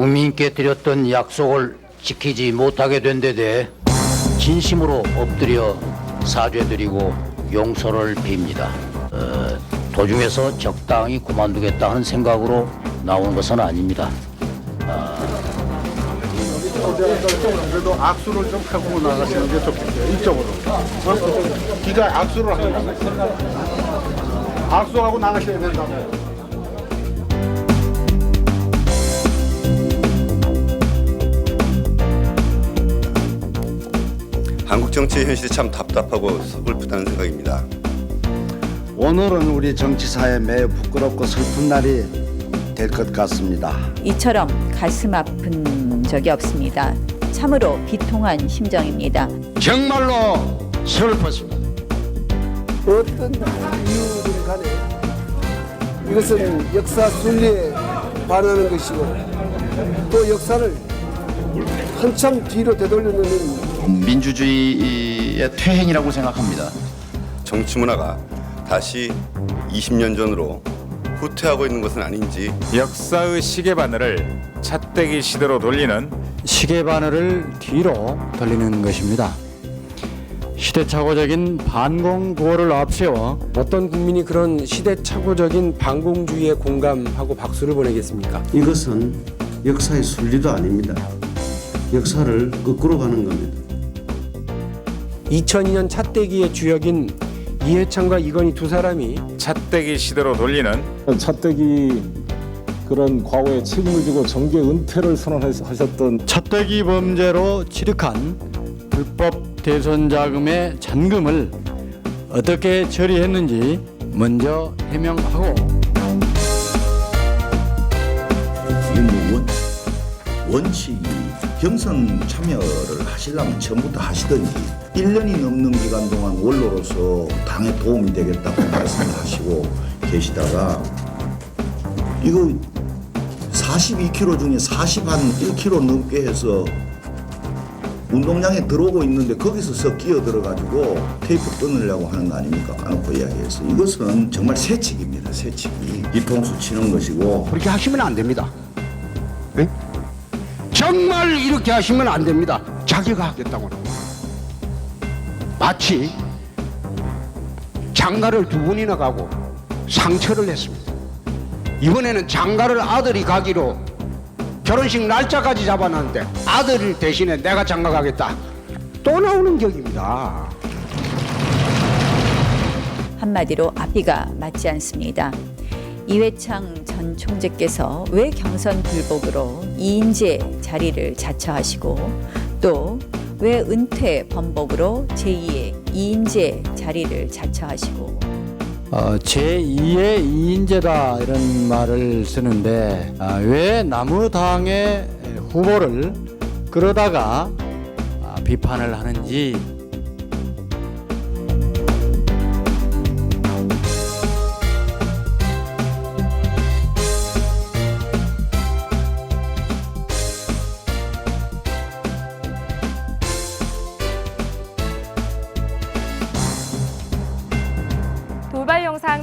국민께 드렸던 약속을 지키지 못하게 된 데 대해 진심으로 엎드려 사죄드리고 용서를 빕니다. 어, 도중에서 적당히 그만두겠다 하는 생각으로 나온 것은 아닙니다. 그래도 악수를 좀 하고 나가시는 게 좋겠어요. 이쪽으로. 어? 기가 악수를 하고 악수하고 나가셔야 된다고. 정치의 현실이 참 답답하고 서글프다는 생각입니다. 오늘은 우리 정치사에 매우 부끄럽고 슬픈 날이 될 것 같습니다. 이처럼 가슴 아픈 적이 없습니다. 참으로 비통한 심정입니다. 정말로 슬펐습니다. 어떤 이유든 간에 이것은 역사 순리에 반하는 것이고 또 역사를 한참 뒤로 되돌려놓는 민주주의의 퇴행이라고 생각합니다. 정치 문화가 다시 20년 전으로 후퇴하고 있는 것은 아닌지 역사의 시계바늘을 찻대기 시대로 돌리는 시계바늘을 뒤로 돌리는 것입니다. 시대착오적인 반공구호를 앞세워 어떤 국민이 그런 시대착오적인 반공주의에 공감하고 박수를 보내겠습니까? 이것은 역사의 순리도 아닙니다. 역사를 거꾸로 가는 겁니다. 2002년 찻대기의 주역인 이해창과 이건희 두 사람이 찻대기 시대로 돌리는 차떼기 그런 과거에 책임을 지고 정계 은퇴를 선언하셨던 찻대기 범죄로 취득한 불법 대선 자금의 잔금을 어떻게 처리했는지 먼저 해명하고 원, 원칙이 경선 참여를 하시려면 처음부터 하시든지 1년이 넘는 기간 동안 원로로서 당에 도움이 되겠다고 말씀을 하시고 계시다가 이거 42kg 중에 40한 1kg 넘게 해서 운동장에 들어오고 있는데 거기서 서 끼어 들어가지고 테이프 끊으려고 하는 거 아닙니까? 까놓고 이야기해서 이것은 정말 새칙입니다. 새칙이 뒤통수 치는 것이고 그렇게 하시면 안 됩니다. 네? 정말 이렇게 하시면 안 됩니다. 자기가 하겠다고. 마치 장가를 두 분이나 가고 상처를 냈습니다. 이번에는 장가를 아들이 가기로 결혼식 날짜까지 잡아놨는데 아들 대신에 내가 장가 가겠다. 또 나오는 격입니다. 한마디로 앞뒤가 맞지 않습니다. 이회창 전 총재께서 왜 경선 불복으로 이인재 자리를 자처하시고 또 왜 은퇴 번복으로 제2의 이인재 자리를 자처하시고? 어, 제2의 이인재다 이런 말을 쓰는데 아, 왜 나무당의 후보를 그러다가 아, 비판을 하는지